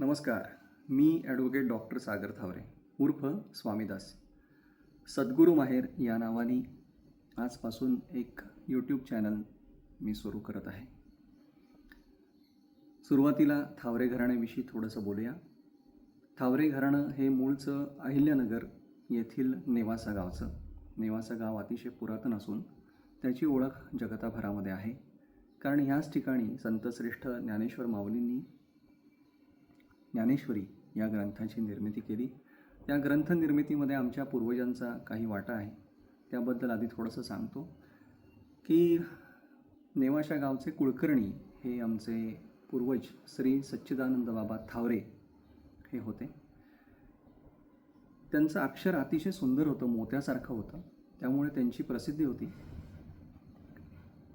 नमस्कार मी advocate doctor सागर थावरे उर्फ स्वामीदास. सद्गुरू माहेर या नावाने आजपासून एक यूट्यूब चॅनल मी सुरू करत आहे. सुरुवातीला थावरे घराण्याविषयी थोडंसं बोलूया. थावरे घराणं हे मूळचं अहिल्यानगर येथील नेवासा गावचं. नेवासा गाव अतिशय पुरातन असून त्याची ओळख जगताभरामध्ये आहे. कारण ह्याच ठिकाणी संतश्रेष्ठ ज्ञानेश्वर माऊलींनी ज्ञानेश्वरी या ग्रंथाची निर्मिती केली. त्या ग्रंथ निर्मितीमध्ये आमच्या पूर्वजांचा काही वाटा आहे. त्याबद्दल आधी थोडंसं सांगतो की नेवाशा गावचे कुलकर्णी हे आमचे पूर्वज श्री सच्चिदानंद बाबा थावरे हे होते. त्यांचं अक्षर अतिशय सुंदर होतं मोत्यासारखं होतं. त्यामुळे त्यांची प्रसिद्धी होती.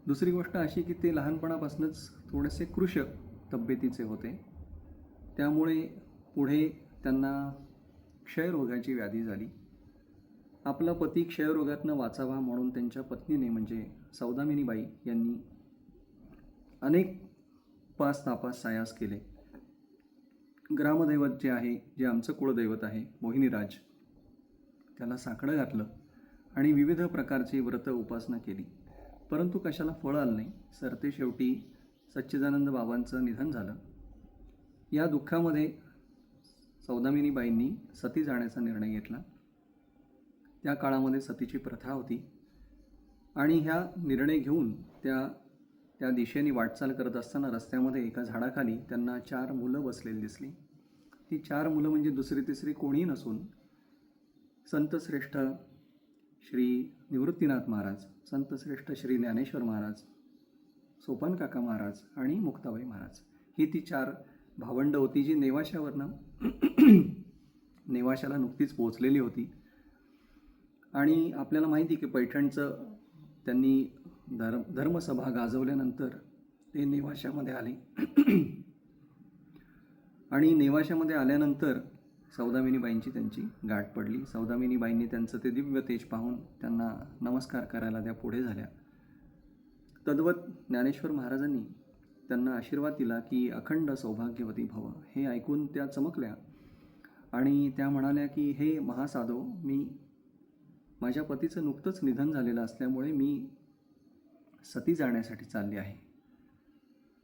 दुसरी गोष्ट अशी की ते लहानपणापासूनच थोडेसे कृश तब्येतीचे होते. त्यामुळे पुढे त्यांना क्षयरोगाची व्याधी झाली. आपला पती क्षयरोगातनं वाचावा म्हणून त्यांच्या पत्नीने म्हणजे सौदामिनीबाई यांनी अनेक पाच तापास सायास केले. ग्रामदैवत जे आहे जे आमचं कुळदैवत आहे मोहिनीराज त्याला साकडं घातलं आणि विविध प्रकारची व्रत उपासना केली. परंतु कशाला फळ आलं नाही सरते शेवटी सच्चिदानंद बाबांचं निधन झालं. या दुःखामध्ये सौदामिनीबाईंनी सती जाण्याचा निर्णय घेतला. त्या काळामध्ये सतीची प्रथा होती आणि ह्या निर्णय घेऊन त्या त्या दिशेने वाटचाल करत असताना रस्त्यामध्ये एका झाडाखाली त्यांना चार मुलं बसलेली दिसली. ती चार मुलं म्हणजे दुसरी तिसरी कोणीही नसून संतश्रेष्ठ श्री निवृत्तीनाथ महाराज संतश्रेष्ठ श्री ज्ञानेश्वर महाराज सोपान काका महाराज आणि मुक्ताबाई महाराज. ही ती चार भावंड होती जी नेवाशावरनं नेवाशाला नुकतीच पोचलेली होती. आणि आपल्याला माहिती की पैठणचं त्यांनी धर्म धर्मसभा गाजवल्यानंतर ते नेवाशामध्ये आले. आणि नेवाशामध्ये आल्यानंतर सौदामिनीबाईंची त्यांची गाठ पडली. सौदामिनीबाईंनी त्यांचं ते दिव्य तेज पाहून त्यांना नमस्कार करायला त्या पुढे झाल्या. तद्वत ज्ञानेश्वर महाराजांनी त्यांना आशीर्वाद दिला की अखंड सौभाग्यवती भव. हे ऐकून त्या चमकल्या आणि त्या म्हणाल्या की हे महासाधो मी माझ्या पतीचं नुकतंच निधन झालेलं असल्यामुळे मी सती जाण्यासाठी चालली आहे.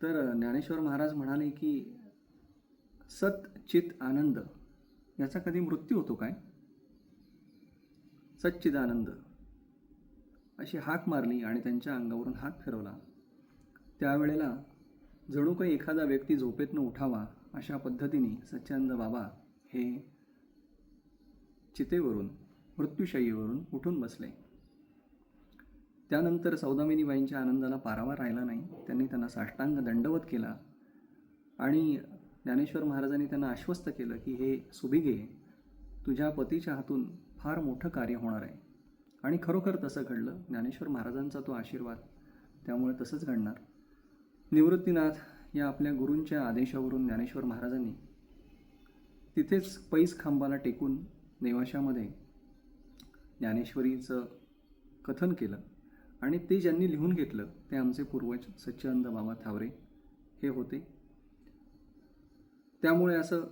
तर ज्ञानेश्वर महाराज म्हणाले की सत चित आनंद. याचा कधी मृत्यू होतो काय? सच्चिदानंद अशी हाक मारली आणि त्यांच्या अंगावरून हात फिरवला. त्यावेळेला जणू काही एखादा व्यक्ती झोपेतनं उठावा अशा पद्धतीने सच्चानंद बाबा हे चितेवरून मृत्यूशयीवरून उठून बसले. त्यानंतर सौदामिनीबाईंच्या आनंदाला पारावा राहिला नाही. त्यांनी त्यांना साष्टांग दंडवत केला आणि ज्ञानेश्वर महाराजांनी त्यांना आश्वस्त केलं की हे सुभिगे तुझ्या पतीच्या हातून फार मोठं कार्य होणार आहे. आणि खरोखर तसं घडलं. ज्ञानेश्वर महाराजांचा तो आशीर्वाद त्यामुळे तसंच घडणार. निवृत्तीनाथ या आपल्या गुरूंच्या आदेशावरून ज्ञानेश्वर महाराजांनी तिथेच पैस खांबाला टेकून नेवाशामध्ये ज्ञानेश्वरीचं कथन केलं आणि ते ज्यांनी लिहून घेतलं ते आमचे पूर्वज सच्चिदानंद बाबा थावरे हे होते. त्यामुळे असं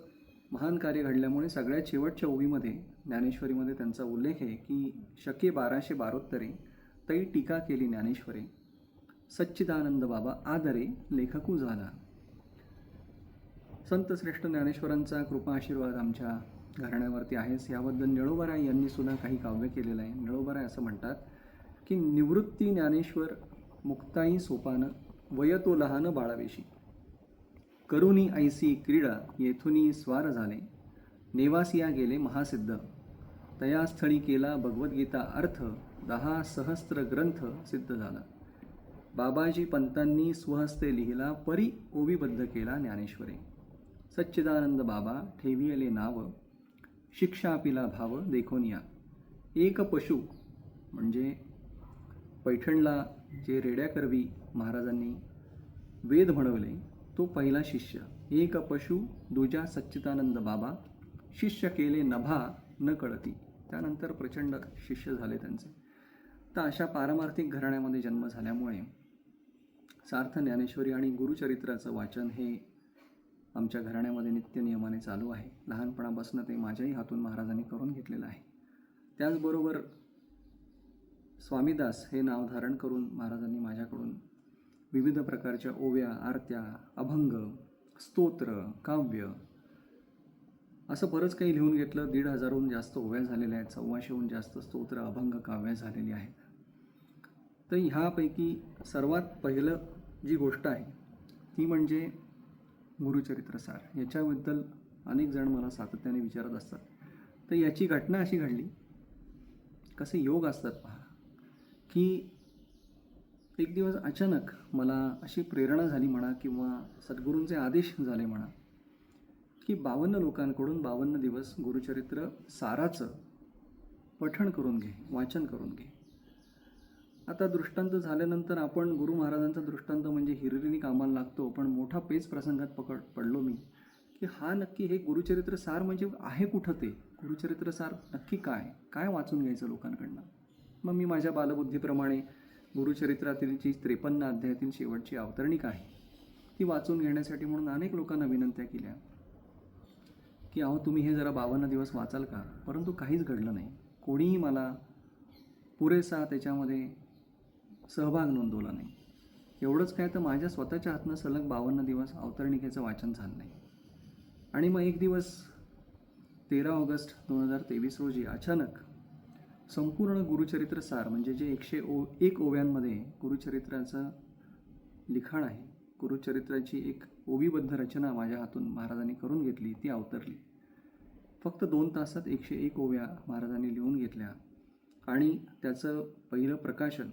महान कार्य घडल्यामुळे सगळ्यात शेवटच्या ओवीमध्ये ज्ञानेश्वरीमध्ये त्यांचा उल्लेख आहे की शके बाराशे बारोत्तरे तई टीका केली ज्ञानेश्वरे. सच्चिदानंद बाबा आदरे लेखकू झाला. संत श्रेष्ठ ज्ञानेश्वरांचा कृपा आशीर्वाद आमच्या घराण्यावरती आहेच. याबद्दल निळोबाराय यांनी सुद्धा काही काव्य केलेलं आहे. निळोबाराय असं म्हणतात की निवृत्ती ज्ञानेश्वर मुक्ताई सोपानं वयतो लहान बाळावेशी. करुणी ऐसी क्रीडा येथुनी स्वार झाले. नेवासिया गेले महासिद्ध. तयास्थळी केला भगवद्गीता अर्थ दहा सहस्त्र ग्रंथ सिद्ध झाला. बाबाजी पंतांनी स्वहस्ते लिहिला परी ओविबद्ध केला ज्ञानेश्वरे. सच्चिदानंद बाबा ठेवियले नाव शिक्षा पिला भाव देखोनिया एक पशु म्हणजे पैठणला जे रेड्याकरवी महाराजांनी वेद म्हणवले तो पहिला शिष्य. एक पशु दुजा सच्चिदानंद बाबा शिष्य केले नभा न कळती. त्यानंतर प्रचंड शिष्य झाले त्यांचे. तर अशा पारमार्थिक घराण्यामध्ये जन्म झाल्यामुळे सार्थ ज्ञानेश्वरी आणि गुरुचरित्राचं वाचन हे आमच्या घराण्यामध्ये नित्य नियमाने चालू आहे. लहानपणापासून ते माझ्याही हातून महाराजांनी करून घेतलेलं आहे. त्याचबरोबर स्वामीदास हे नाव धारण करून महाराजांनी माझ्याकडून विविध प्रकारच्या ओव्या आरत्या अभंग स्तोत्र काव्य असं बरंच काही लिहून घेतलं. दीड हजारहून जास्त ओव्या झालेल्या आहेत. सव्वाशेहून जास्त स्तोत्र अभंग काव्य झालेली आहेत. तर ह्यापैकी सर्वात पहिलं जी गोष्ट आहे ती म्हणजे गुरुचरित्र सार. याच्याबद्दल अनेक जण मला सातत्याने विचारत असतात. तर याची घटना अशी घडली. कसे योग असतात पहा. की एक दिवस अचानक मला अशी प्रेरणा झाली म्हणा किंवा सद्गुरूंचे आदेश झाले म्हणा की बावन्न लोकांकडून बावन्न दिवस गुरुचरित्र साराचं पठण करून घे वाचन करून घे. आता दृष्टांत झाल्यानंतर आपण गुरु महाराजांचा दृष्टांत म्हणजे हिरिरीने कामाला लागतो पण मोठा पेच प्रसंगात पकड पडलो मी. की हा नक्की हे गुरुचरित्र सार म्हणजे आहे कुठं ते? गुरुचरित्र सार नक्की काय? काय वाचून घ्यायचं लोकांकडनं? मग मी माझ्या बालबुद्धीप्रमाणे गुरुचरित्रातील जी त्रेपन्न अध्यायातील शेवटची अवतरणिक आहे ती वाचून घेण्यासाठी म्हणून अनेक लोकांना विनंत्या केल्या. की अहो तुम्ही हे जरा बावन्न दिवस वाचाल का? परंतु काहीच घडलं नाही. कोणीही मला पुरेसा त्याच्यामध्ये सहभाग नोंदवला नाही. एवढंच काय तर माझ्या स्वतःच्या हातनं सलग बावन्न दिवस अवतरणिकेचं वाचन झालं नाही. आणि मग एक दिवस तेरा ऑगस्ट दोन हजार तेवीस रोजी अचानक संपूर्ण गुरुचरित्र सार म्हणजे जे एकशे ओ एक ओव्यांमध्ये गुरुचरित्राचं लिखाण आहे गुरुचरित्राची एक ओवीबद्ध रचना माझ्या हातून महाराजांनी करून घेतली ती अवतरली. फक्त दोन तासात एकशे एक ओव्या महाराजांनी लिहून घेतल्या आणि त्याचं पहिलं प्रकाशन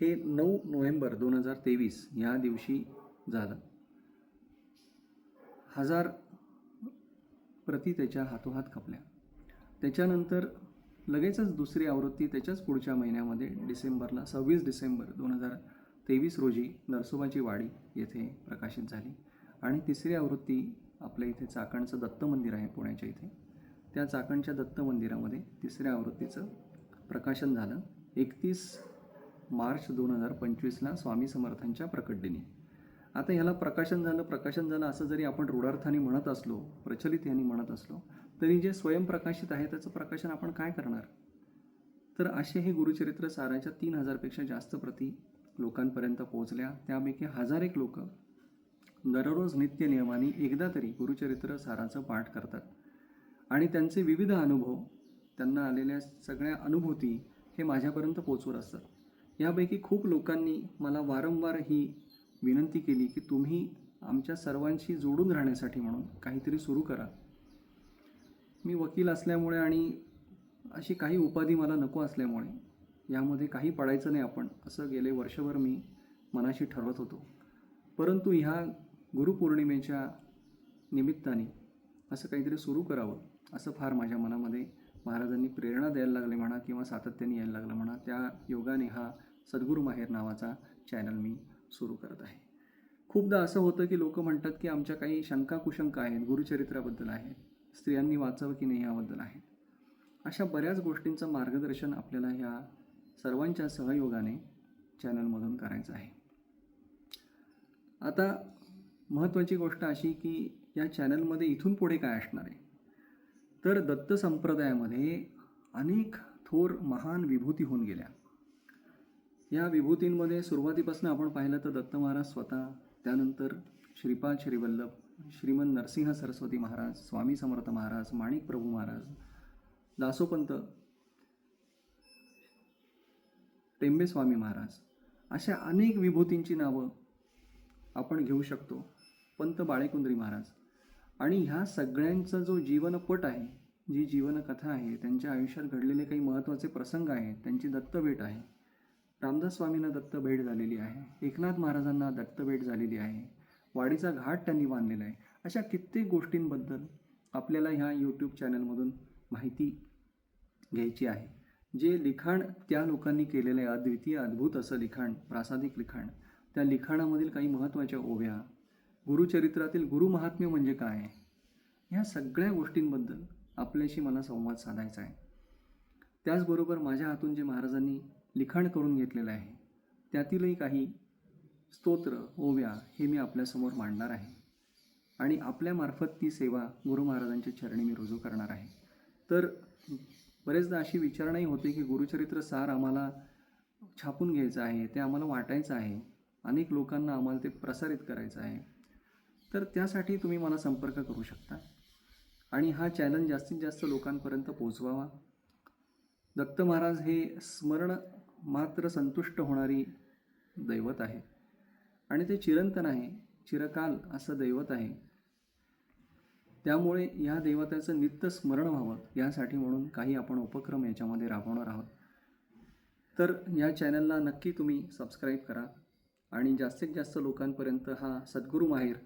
हे नऊ नोव्हेंबर दोन हजार तेवीस या दिवशी झालं. हजार प्रती त्याच्या हातोहात खपल्या. त्याच्यानंतर लगेचच दुसरी आवृत्ती त्याच्याच पुढच्या महिन्यामध्ये डिसेंबरला सव्वीस डिसेंबर दोन हजार तेवीस रोजी नरसोबाची वाडी येथे प्रकाशित झाली. आणि तिसरी आवृत्ती आपल्या इथे चाकणचं दत्त मंदिर आहे पुण्याच्या इथे. त्या चाकणच्या दत्त मंदिरामध्ये तिसऱ्या आवृत्तीचं प्रकाशन झालं. एकतीस मार्च दोन हजार पंचवीसला स्वामी समर्थांच्या प्रकटदिनी. आता ह्याला प्रकाशन झालं प्रकाशन झालं असं जरी आपण रूढार्थाने म्हणत असलो प्रचलित यांनी म्हणत असलो तरी जे स्वयंप्रकाशित आहे त्याचं प्रकाशन आपण काय करणार? तर असे हे गुरुचरित्र साराच्या तीन हजारपेक्षा जास्त प्रती लोकांपर्यंत पोहोचल्या. त्यापैकी हजार एक लोक दररोज नित्य नियमाने एकदा तरी गुरुचरित्र साराचं पाठ करतात. आणि त्यांचे विविध अनुभव त्यांना आलेल्या सगळ्या अनुभूती हे माझ्यापर्यंत पोचवत असतात. यापैकी खूप लोकांनी मला वारंवार ही विनंती केली की तुम्ही आमच्या सर्वांशी जोडून राहण्यासाठी म्हणून काहीतरी सुरू करा. मी वकील असल्यामुळे आणि अशी काही उपाधी मला नको असल्यामुळे यामध्ये काही पडायचं नाही आपण असं गेले वर्षभर मी मनाशी ठरवत होतो. परंतु ह्या गुरुपौर्णिमेच्या निमित्ताने असं काहीतरी सुरू करावं असं फार माझ्या मनामध्ये महाराजांनी प्रेरणा द्यायला लागले म्हणा किंवा सातत्याने यायला लागलं म्हणा त्या योगाने हा सद्गुरू माहेर नावाचा चॅनल मी सुरू करत आहे. खूपदा असं होतं की लोक म्हणतात की आमच्या काही शंका कुशंका आहेत गुरुचरित्राबद्दल आहेत स्त्रियांनी वाचावं की नाही याबद्दल आहेत. अशा बऱ्याच गोष्टींचं मार्गदर्शन आपल्याला ह्या सर्वांच्या सहयोगाने चॅनलमधून करायचं आहे. आता महत्त्वाची गोष्ट अशी की या चॅनलमध्ये इथून पुढे काय असणार आहे? तर दत्त संप्रदायामध्ये अनेक थोर महान विभूती होऊन गेल्या. या विभूतींमध्ये सुरुवातीपासून आपण पाहिलं तर दत्त महाराज स्वतः त्यानंतर श्रीपाद श्रीवल्लभ श्रीमंत नरसिंह सरस्वती महाराज स्वामी समर्थ महाराज माणिक प्रभू महाराज दासोपंत टेंबे स्वामी महाराज अशा अनेक विभूतींची नावं आपण घेऊ शकतो. पंत बाळेकुंद्री महाराज. आणि ह्या सगळ्यांचा जो जीवनपट आहे जी जीवनकथा आहे त्यांच्या आयुष्यात घडलेले काही महत्त्वाचे प्रसंग आहेत त्यांची दत्तभेट आहे. रामदास स्वामींना दत्त भेट झालेली आहे. एकनाथ महाराजांना दत्त भेट झालेली आहे. वाडीचा घाट त्यांनी बांधलेला आहे. अशा कित्येक गोष्टींबद्दल आपल्याला ह्या यूट्यूब चॅनलमधून माहिती घ्यायची आहे. जे लिखाण त्या लोकांनी केलेलं आहे अद्वितीय अद्भुत असं लिखाण प्रासादिक लिखाण त्या लिखाणामधील काही महत्त्वाच्या ओव्या गुरुचरित्रातील गुरुमहात्म्य म्हणजे काय? ह्या सगळ्या गोष्टींबद्दल आपल्याशी मला संवाद साधायचा आहे. त्याचबरोबर माझ्या हातून जे महाराजांनी लिखाण करून घेतलेलं आहे. त्यातीलही काही स्तोत्र ओव्या हे मी आपल्यासमोर मांडणार आहे. आणि आपल्यामार्फत ती सेवा गुरु महाराजांच्या चरणी मी रुजू करणार आहे. तर बरेचदा अशी विचारणाही होते की गुरुचरित्र सार आम्हाला छापून घ्यायचं आहे ते आम्हाला वाटायचं आहे. अनेक लोकांना आम्हाला ते प्रसारित करायचं आहे. तर त्यासाठी तुम्ही मला संपर्क करू शकता. आणि हा चॅनल जास्तीत जास्त लोकांपर्यंत पोचवावा. दत्त महाराज हे स्मरण मात्र संतुष्ट होणारी दैवत आहे. आणि ते चिरंतन आहे चिरकाल असं दैवत आहे. त्यामुळे या दैवताचं नित्य स्मरण व्हावं यासाठी म्हणून काही आपण उपक्रम याच्यामध्ये राबवणार आहोत. तर या चॅनलला नक्की तुम्ही सबस्क्राईब करा आणि जास्तीत जास्त लोकांपर्यंत हा सद्गुरू माहेर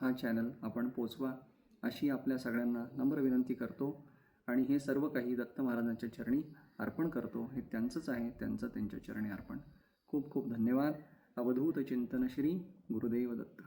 हा चॅनल आपण पोचवा अशी आपल्या सगळ्यांना नम्र विनंती करतो. आणि हे सर्व काही दत्त महाराजांच्या चरणी अर्पण करतो हे त्यांचंच आहे त्यांचं त्यांच्या चरणी अर्पण. खूप खूप धन्यवाद. अवधूत चिंतन श्री गुरुदेव दत्त